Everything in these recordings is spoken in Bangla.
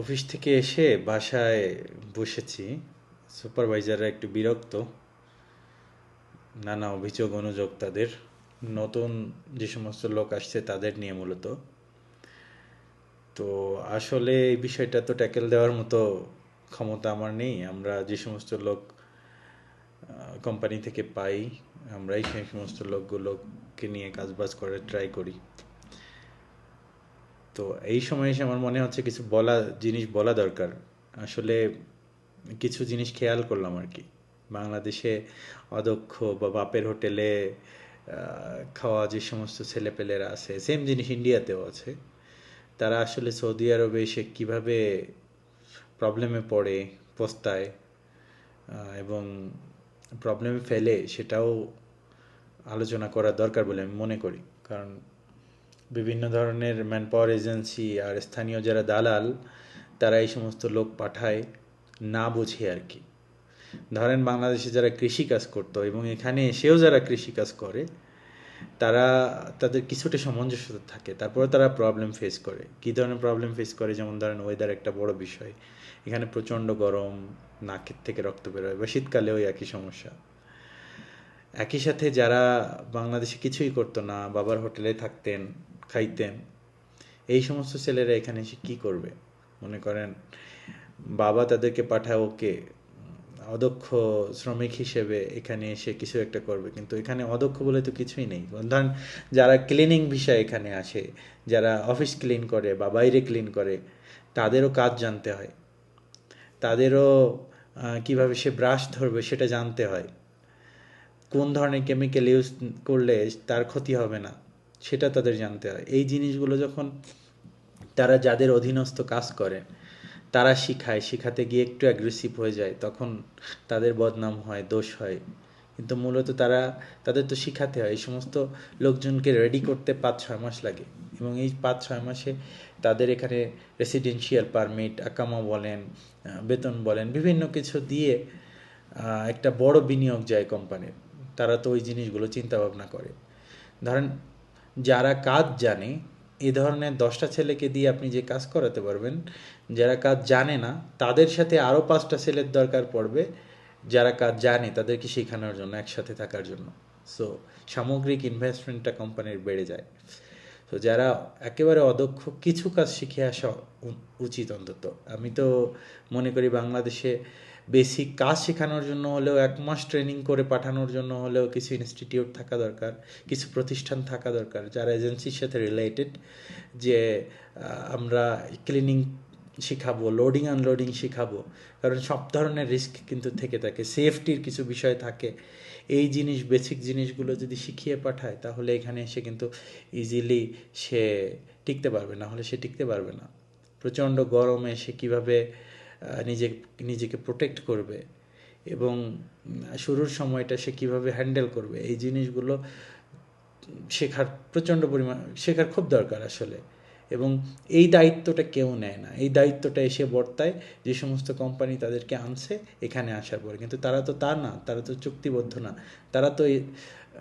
অফিস থেকে এসে বাসায় বসেছি। সুপারভাইজাররা একটু বিরক্ত। নানা অভিযোগ, অনুযোগ তাদের। নতুন যে সমস্ত লোক আসছে তাদের নিয়ে মূলত। তো আসলে এই বিষয়টা তো ট্যাকেল দেওয়ার মতো ক্ষমতা আমার নেই। আমরা যে সমস্ত লোক কোম্পানি থেকে পাই, আমরাই সেই সমস্ত লোকগুলোকে নিয়ে কাজবাজ করে ট্রাই করি। তো এই সময় এসে আমার মনে হচ্ছে কিছু বলা, জিনিস বলা দরকার। আসলে কিছু জিনিস খেয়াল করলাম আর কি। বাংলাদেশে অদক্ষ বা বাপের হোটেলে খাওয়া যে সমস্ত ছেলেপেলেরা আছে সেম জিনিস ইন্ডিয়াতেও আছে। তারা আসলে সৌদি আরবে এসে কীভাবে প্রবলেমে পড়ে, পস্তায় এবং প্রবলেমে ফেলে সেটাও আলোচনা করা দরকার বলে আমি মনে করি। কারণ বিভিন্ন ধরনের ম্যান পাওয়ার এজেন্সি আর স্থানীয় যারা দালাল, তারা এই সমস্ত লোক পাঠায় না বুঝে আর কি। ধরেন বাংলাদেশে যারা কৃষিকাজ করতো এবং এখানে এসেও যারা কৃষিকাজ করে, তারা তাদের কিছুটা সামঞ্জস্যতা থাকে, তারপরে তারা প্রবলেম ফেস করে। কী ধরনের প্রবলেম ফেস করে? যেমন ধরেন ওয়েদার একটা বড় বিষয়। এখানে প্রচণ্ড গরম, নাকের থেকে রক্ত বেরোয় বা শীতকালেও একই সমস্যা। একই সাথে যারা বাংলাদেশে কিছুই করতো না, বাবার হোটেলে থাকতেন খাইতেন। এই সমস্ত ছেলেরা এখানে এসে কী করবে? মনে করেন, বাবা তাদেরকে পাঠায়, ওকে, অদক্ষ শ্রমিক হিসেবে এখানে এসে কিছু একটা করবে। কিন্তু এখানে অদক্ষ বলে তো কিছুই নেই। ধরেন, যারা ক্লিনিং বিষয় এখানে আসে, যারা অফিস ক্লিন করে বা বাইরে ক্লিন করে, তাদেরও কাজ জানতে হয়। তাদেরও কীভাবে সে ব্রাশ ধরবে সেটা জানতে হয়। কোন ধরনের কেমিক্যাল ইউজ করলে তার ক্ষতি হবে না? সেটা তাদের জানতে হয়। এই জিনিসগুলো যখন তারা যাদের অধীনস্থ কাজ করে, তারা শিখায়, শিখাতে গিয়ে একটু অ্যাগ্রেসিভ হয়ে যায়, তখন তাদের বদনাম হয়, দোষ হয়। কিন্তু মূলত তারা, তাদের তো শিখাতে হয়, এই সমস্ত লোকজনকে রেডি করতে পাঁচ, ছয় মাস লাগে। এবং এই পাঁচ, ছয় মাসে তাদের এখানে রেসিডেন্সিয়াল পারমিট আকামা বলেন বেতন বলেন, বিভিন্ন কিছু দিয়ে একটা বড় বিনিয়োগ যায় কোম্পানির তারা তো ওই জিনিসগুলো চিন্তা ভাবনা করে। ধরেন যারা কাজ জানে, এ ধরনের দশটা ছেলেকে দিয়ে আপনি যে কাজ করাতে পারবেন, যারা কাজ জানে না, তাদের সাথে আরও পাঁচটা ছেলের দরকার পড়বে, যারা কাজ জানে, তাদেরকে শেখানোর জন্য, একসাথে থাকার জন্য। সো সামগ্রিক ইনভেস্টমেন্টটা কোম্পানির বেড়ে যায়। তো যারা একেবারে অদক্ষ, কিছু কাজ শিখে আসা উচিত অন্তত। আমি তো মনে করি বাংলাদেশে বেসিক কাজ শেখানোর জন্য হলেও এক মাস ট্রেনিং করে পাঠানোর জন্য হলেও কিছু ইনস্টিটিউট থাকা দরকার, কিছু প্রতিষ্ঠান থাকা দরকার যারা এজেন্সির সাথে রিলেটেড যে আমরা ক্লিনিং শেখাবো লোডিং আনলোডিং শেখাবো। কারণ সব ধরনের রিস্ক কিন্তু থেকে থাকে সেফটির কিছু বিষয় থাকে। এই জিনিস বেসিক জিনিসগুলো যদি শিখিয়ে পাঠায়, তাহলে এখানে এসে কিন্তু ইজিলি সে টিকতে পারবে, না হলে সে টিকতে পারবে না। প্রচণ্ড গরমে সে কীভাবে নিজে, নিজেকে প্রোটেক্ট করবে এবং শুরুর সময়টা সে কীভাবে হ্যান্ডেল করবে, এই জিনিসগুলো শেখার প্রচণ্ড পরিমাণ, শেখার খুব দরকার আসলে। এবং এই দায়িত্বটা কেউ নেয় না। এই দায়িত্বটা এসে বর্তায় যে সমস্ত কোম্পানি তাদেরকে আনছে, এখানে আসার পরে। কিন্তু তারা তো তা না, তারা তো চুক্তিবদ্ধ না। তারা তো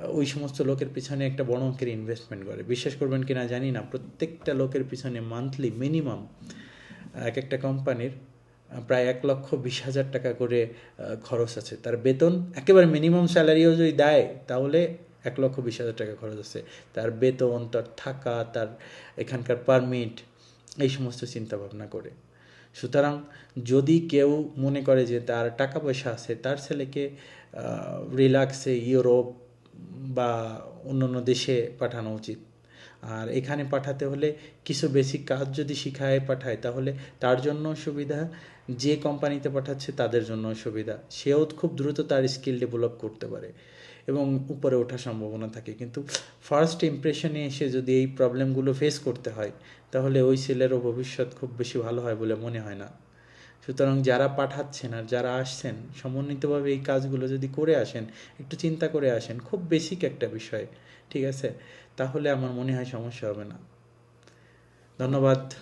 ওই সমস্ত লোকের পিছনে একটা বড় অঙ্কের ইনভেস্টমেন্ট করে। বিশ্বাস করবেন কি না জানি না, প্রত্যেকটা লোকের পিছনে মান্থলি মিনিমাম এক একটা কোম্পানির প্রায় এক লক্ষ বিশ হাজার টাকা করে খরচ আছে। তার বেতন একেবারে মিনিমাম স্যালারিও যদি দেয়, তাহলে এক লক্ষ বিশ হাজার টাকা খরচ আছে। তার বেতন, তার থাকা, তার এখানকার পারমিট এই সমস্ত চিন্তা ভাবনা করে। সুতরাং যদি কেউ মনে করে যে তার টাকা পয়সা আছে, তার ছেলেকে রিল্যাক্সে ইউরোপ বা অন্য দেশে পাঠানো উচিত আর এখানে পাঠাতে হলে কিছু বেসিক কাজ যদি শিখায় পাঠায়, তাহলে তার জন্য সুবিধা। যে কোম্পানিতে পাঠাচ্ছে তাদের জন্য সুবিধা। সেও খুব দ্রুত তার স্কিল ডেভেলপ করতে পারে এবং উপরে ওঠার সম্ভাবনা থাকে। কিন্তু ফার্স্ট ইমপ্রেশনে এসে যদি এই প্রবলেমগুলো ফেস করতে হয়, তাহলে ওই ছেলেরও ভবিষ্যৎ খুব বেশি ভালো হয় বলে মনে হয় না। সুতরাং যারা পাঠাচ্ছেন আর যারা আসছেন, সমন্বিতভাবে এই কাজগুলো যদি করে আসেন, একটু চিন্তা করে আসেন, খুব বেসিক একটা বিষয়, ঠিক আছে? তাহলে আমার মনে হয় সমস্যা হবে না। ধন্যবাদ।